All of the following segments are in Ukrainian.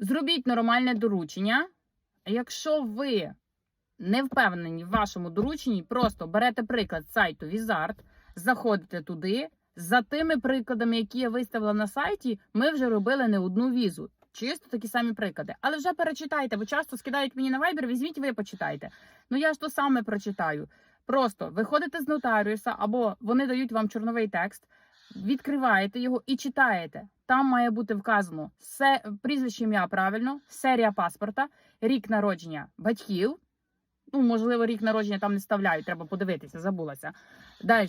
Зробіть нормальне доручення. Якщо ви не впевнені в вашому дорученні, просто берете приклад сайту Wizard, заходите туди. За тими прикладами, які я виставила на сайті, ми вже робили не одну візу. Чисто такі самі приклади. Але вже перечитайте, бо часто скидають мені на Viber, візьміть, ви почитайте. Ну я ж то саме прочитаю. Просто виходите з нотаріуса, або вони дають вам чорновий текст, відкриваєте його і читаєте. Там має бути вказано се... прізвище ім'я правильно, серія паспорта, рік народження батьків. Ну, можливо, рік народження там не вставляють, треба подивитися, забулася. Далі.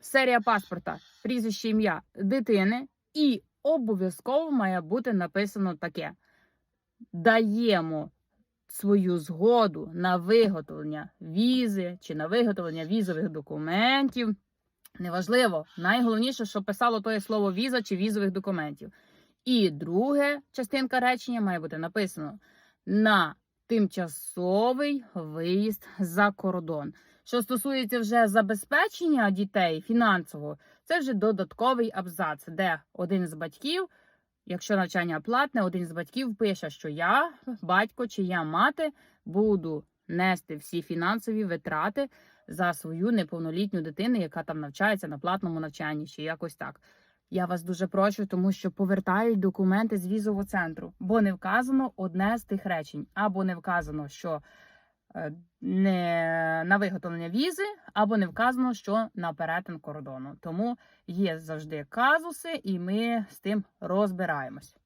Серія паспорта, прізвище ім'я дитини, і обов'язково має бути написано таке: даємо свою згоду на виготовлення візи чи на виготовлення візових документів. Неважливо, найголовніше, що писало тоє слово віза чи візових документів. І друге частинка речення має бути написано на тимчасовий виїзд за кордон. Що стосується вже забезпечення дітей фінансово, це вже додатковий абзац, де один з батьків, якщо навчання платне, один з батьків пише, що я, батько чи я мати, буду нести всі фінансові витрати за свою неповнолітню дитину, яка там навчається на платному навчанні, чи якось так. Я вас дуже прошу, тому що повертають документи з візового центру, бо не вказано одне з тих речень, або не вказано, що е, не на виготовлення візи, або не вказано, що на перетин кордону. Тому є завжди казуси, і ми з тим розбираємось.